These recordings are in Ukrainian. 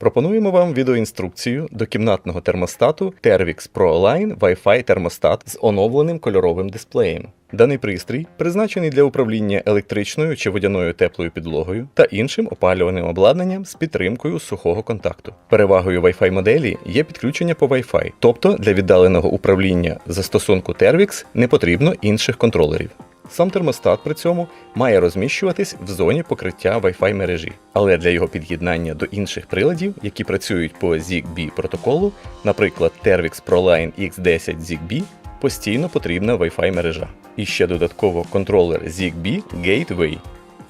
Пропонуємо вам відеоінструкцію до кімнатного термостату Tervix Pro Line Wi-Fi термостат з оновленим кольоровим дисплеєм. Даний пристрій призначений для управління електричною чи водяною теплою підлогою та іншим опалюваним обладнанням з підтримкою сухого контакту. Перевагою Wi-Fi моделі є підключення по Wi-Fi, тобто для віддаленого управління застосунку Tervix не потрібно інших контролерів. Сам термостат при цьому має розміщуватись в зоні покриття Wi-Fi мережі, але для його під'єднання до інших приладів, які працюють по ZigBee протоколу, наприклад, Tervix ProLine X10 ZigBee, постійно потрібна Wi-Fi мережа. І ще додатково контролер ZigBee Gateway.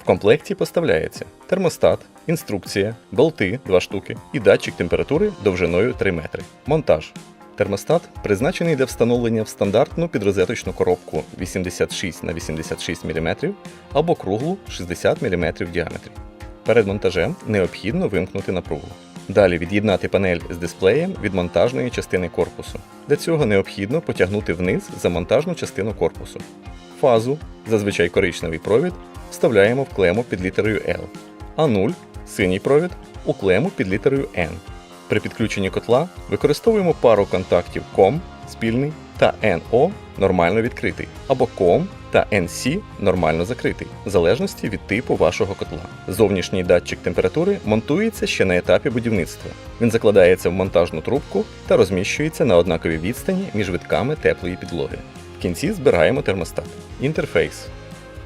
В комплекті поставляється термостат, інструкція, болти 2 штуки і датчик температури довжиною 3 метри. Монтаж. Термостат призначений для встановлення в стандартну підрозеточну коробку 86 на 86 мм або круглу 60 мм в діаметрі. Перед монтажем необхідно вимкнути напругу. Далі від'єднати панель з дисплеєм від монтажної частини корпусу. Для цього необхідно потягнути вниз за монтажну частину корпусу. Фазу, зазвичай коричневий провід, вставляємо в клему під літерою L, а 0 синій провід у клему під літерою N. При підключенні котла використовуємо пару контактів COM спільний та NO нормально відкритий, або COM та NC нормально закритий, в залежності від типу вашого котла. Зовнішній датчик температури монтується ще на етапі будівництва. Він закладається в монтажну трубку та розміщується на однаковій відстані між витками теплої підлоги. В кінці збираємо термостат. Інтерфейс.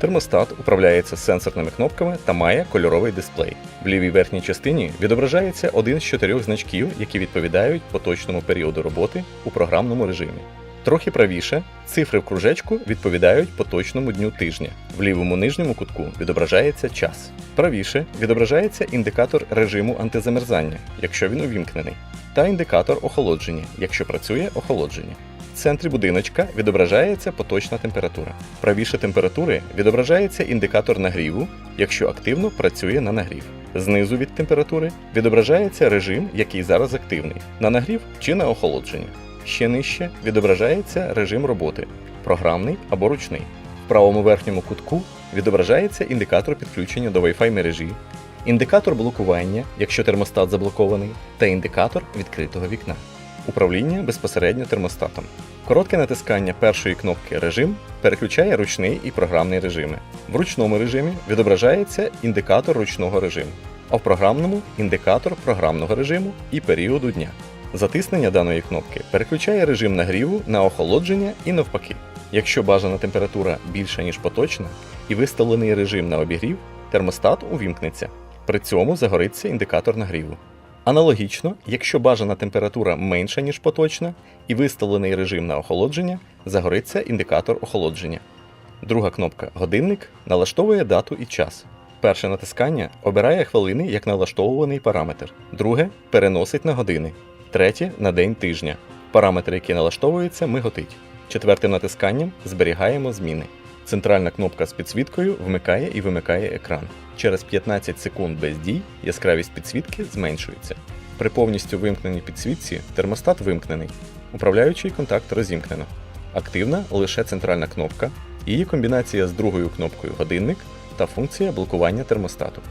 Термостат управляється сенсорними кнопками та має кольоровий дисплей. В лівій верхній частині відображається один з чотирьох значків, які відповідають поточному періоду роботи у програмному режимі. Трохи правіше цифри в кружечку відповідають поточному дню тижня. В лівому нижньому кутку відображається час. Правіше відображається індикатор режиму антизамерзання, якщо він увімкнений, та індикатор охолодження, якщо працює охолодження. В центрі будиночка відображається поточна температура. Правіше температури відображається індикатор нагріву, якщо активно працює на нагрів. Знизу від температури відображається режим, який зараз активний на нагрів чи на охолодження. Ще нижче відображається режим роботи програмний або ручний. В правому верхньому кутку відображається індикатор підключення до Wi-Fi мережі, індикатор блокування, якщо термостат заблокований, та індикатор відкритого вікна. Управління безпосередньо термостатом. Коротке натискання першої кнопки Режим переключає ручний і програмний режими. В ручному режимі відображається індикатор ручного режиму, а в програмному індикатор програмного режиму і періоду дня. Затиснення даної кнопки переключає режим нагріву на охолодження і навпаки. Якщо бажана температура більша, ніж поточна, і виставлений режим на обігрів, термостат увімкнеться. При цьому загориться індикатор нагріву. Аналогічно, якщо бажана температура менша, ніж поточна, і виставлений режим на охолодження, загориться індикатор охолодження. Друга кнопка Годинник налаштовує дату і час. Перше натискання обирає хвилини як налаштовуваний параметр, друге переносить на години, третє на день тижня. Параметр, який налаштовується, миготить. Четвертим натисканням зберігаємо зміни. Центральна кнопка з підсвіткою вмикає і вимикає екран. Через 15 секунд без дій яскравість підсвітки зменшується. При повністю вимкненій підсвітці термостат вимкнений, управляючий контакт розімкнено. Активна лише центральна кнопка, її комбінація з другою кнопкою годинник та функція блокування термостату.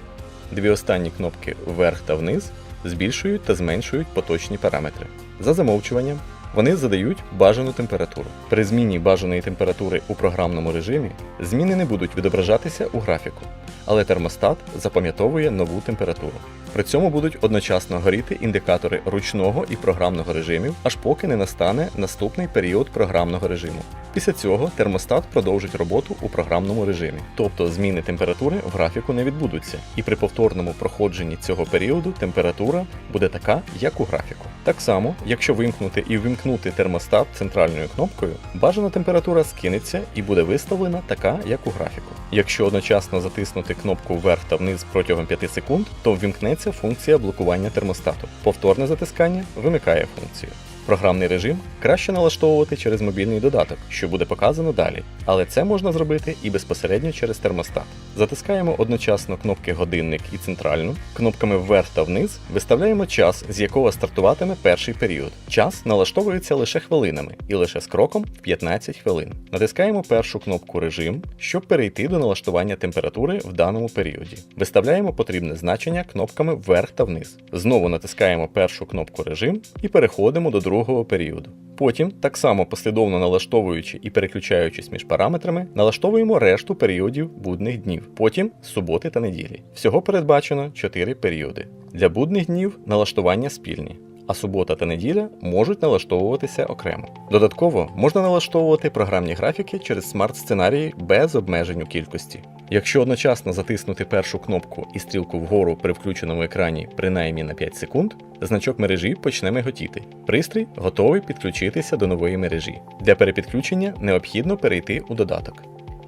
Дві останні кнопки вверх та вниз збільшують та зменшують поточні параметри. За замовчуванням вони задають бажану температуру. При зміні бажаної температури у програмному режимі зміни не будуть відображатися у графіку, але термостат запам'ятовує нову температуру. При цьому будуть одночасно горіти індикатори ручного і програмного режимів, аж поки не настане наступний період програмного режиму. Після цього термостат продовжить роботу у програмному режимі, тобто зміни температури в графіку не відбудуться, і при повторному проходженні цього періоду температура буде така, як у графіку. Так само, якщо вимкнути і вимкнути термостат центральною кнопкою, бажана температура скинеться і буде виставлена така, як у графіку. Якщо одночасно затиснути кнопку вверх та вниз протягом 5 секунд, то ввімкнеться функція блокування термостату. Повторне затискання вимикає функцію. Програмний режим краще налаштовувати через мобільний додаток, що буде показано далі, але це можна зробити і безпосередньо через термостат. Затискаємо одночасно кнопки годинник і центральну. Кнопками вверх та вниз виставляємо час, з якого стартуватиме перший період. Час налаштовується лише хвилинами і лише з кроком в 15 хвилин. Натискаємо першу кнопку режим, щоб перейти до налаштування температури в даному періоді. Виставляємо потрібне значення кнопками вверх та вниз. Знову натискаємо першу кнопку режим і переходимо до другого періоду. Потім, так само послідовно налаштовуючи і переключаючись між параметрами, налаштовуємо решту періодів будних днів, потім суботи та неділі. Всього передбачено 4 періоди. Для будних днів налаштування спільні. А субота та неділя можуть налаштовуватися окремо. Додатково можна налаштовувати програмні графіки через смарт-сценарії без обмежень у кількості. Якщо одночасно затиснути першу кнопку і стрілку вгору при включеному екрані принаймні на 5 секунд, значок мережі почне миготіти. Пристрій готовий підключитися до нової мережі. Для перепідключення необхідно перейти у додаток.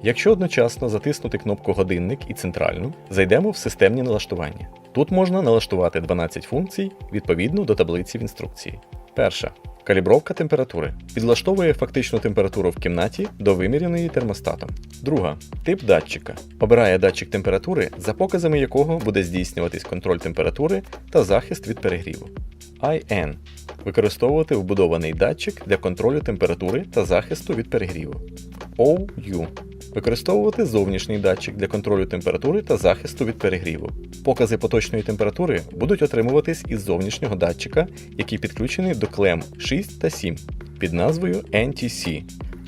Якщо одночасно затиснути кнопку годинник і центральну, зайдемо в системні налаштування. Тут можна налаштувати 12 функцій відповідно до таблиці в інструкції. Перша. Калібровка температури підлаштовує фактичну температуру в кімнаті до виміряної термостатом. Друга тип датчика обирає датчик температури, за показами якого буде здійснюватись контроль температури та захист від перегріву. IN використовувати вбудований датчик для контролю температури та захисту від перегріву. OU використовувати зовнішній датчик для контролю температури та захисту від перегріву. Покази поточної температури будуть отримуватись із зовнішнього датчика, який підключений до клем 6 та 7 під назвою NTC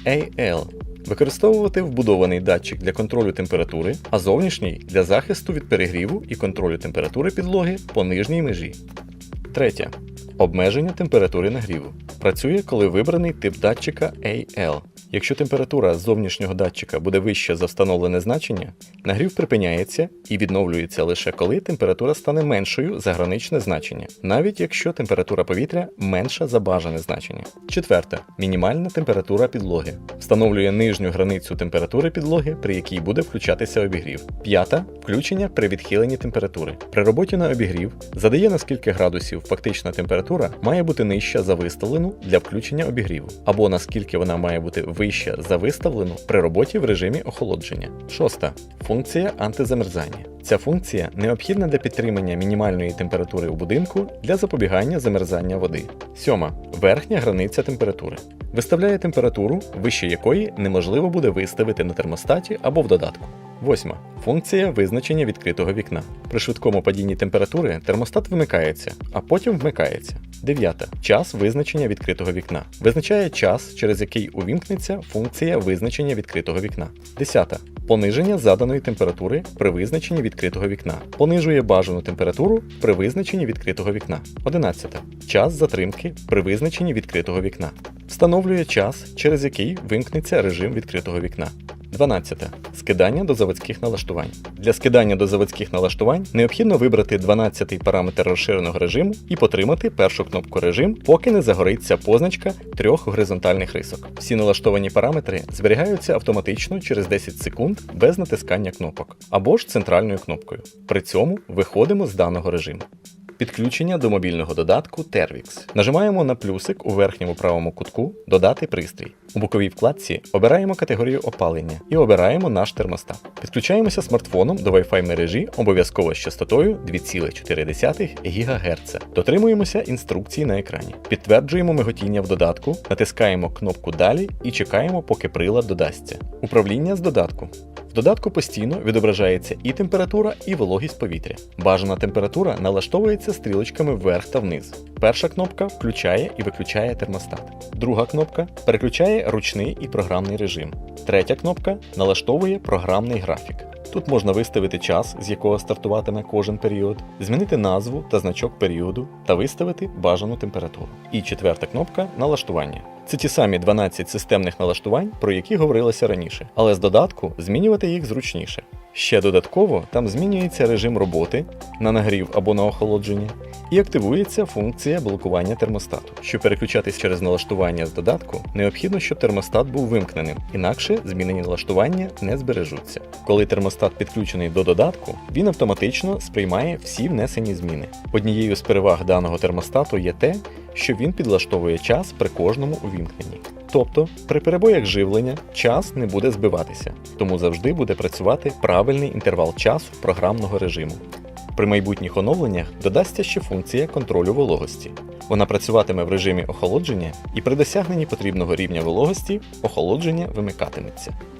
AL. Використовувати вбудований датчик для контролю температури, а зовнішній для захисту від перегріву і контролю температури підлоги по нижній межі. Третє. Обмеження температури нагріву. Працює, коли вибраний тип датчика AL. Якщо температура зовнішнього датчика буде вища за встановлене значення, нагрів припиняється і відновлюється лише коли температура стане меншою за граничне значення, навіть якщо температура повітря менша за бажане значення. Четверте. Мінімальна температура підлоги. Встановлює нижню границю температури підлоги, при якій буде включатися обігрів. П'ята включення при відхиленні температури. При роботі на обігрів задає на скільки градусів фактична температура має бути нижча за виставлену для включення обігріву, або наскільки вона має бути вища за виставлену при роботі в режимі охолодження. Шоста функція антизамерзання. Ця функція необхідна для підтримання мінімальної температури у будинку для запобігання замерзання води. Сьома верхня границя температури. Виставляє температуру, вище якої неможливо буде виставити на термостаті або в додатку. Восьма. Функція визначення відкритого вікна. При швидкому падінні температури термостат вимикається, а потім вмикається. Дев'ята. Час визначення відкритого вікна. Визначає час, через який увімкнеться функція визначення відкритого вікна. Десята. Пониження заданої температури при визначенні відкритого вікна. Понижує бажану температуру при визначенні відкритого вікна. 11. Час затримки при визначенні відкритого вікна. Встановлює час, через який вимкнеться режим відкритого вікна. 12. Скидання до заводських налаштувань. Для скидання до заводських налаштувань необхідно вибрати 12-й параметр розширеного режиму і потримати першу кнопку режим, поки не загориться позначка трьох горизонтальних рисок. Всі налаштовані параметри зберігаються автоматично через 10 секунд без натискання кнопок або ж центральною кнопкою. При цьому виходимо з даного режиму. Підключення до мобільного додатку Tervix. Нажимаємо на плюсик у верхньому правому кутку Додати пристрій. У боковій вкладці обираємо категорію опалення і обираємо наш термостат. Підключаємося смартфоном до Wi-Fi мережі обов'язково з частотою 2,4 ГГц. Дотримуємося інструкції на екрані. Підтверджуємо миготіння в додатку, натискаємо кнопку Далі і чекаємо, поки прилад додасться. Управління з додатку. Додатку постійно відображається і температура, і вологість повітря. Бажана температура налаштовується стрілочками вверх та вниз. Перша кнопка включає і виключає термостат. Друга кнопка переключає ручний і програмний режим. Третя кнопка налаштовує програмний графік. Тут можна виставити час, з якого стартуватиме кожен період, змінити назву та значок періоду та виставити бажану температуру. І четверта кнопка налаштування. Це ті самі 12 системних налаштувань, про які говорилося раніше, але з додатку змінювати їх зручніше. Ще додатково там змінюється режим роботи на нагрів або на охолодження, і активується функція блокування термостату. Щоб переключатись через налаштування з додатку, необхідно, щоб термостат був вимкненим, інакше змінені налаштування не збережуться. Коли термостат підключений до додатку, він автоматично сприймає всі внесені зміни. Однією з переваг даного термостату є те, що він підлаштовує час при кожному увімкненні. Тобто, при перебоях живлення час не буде збиватися, тому завжди буде працювати правильний інтервал часу програмного режиму. При майбутніх оновленнях додасться ще функція контролю вологості. Вона працюватиме в режимі охолодження і при досягненні потрібного рівня вологості охолодження вимикатиметься.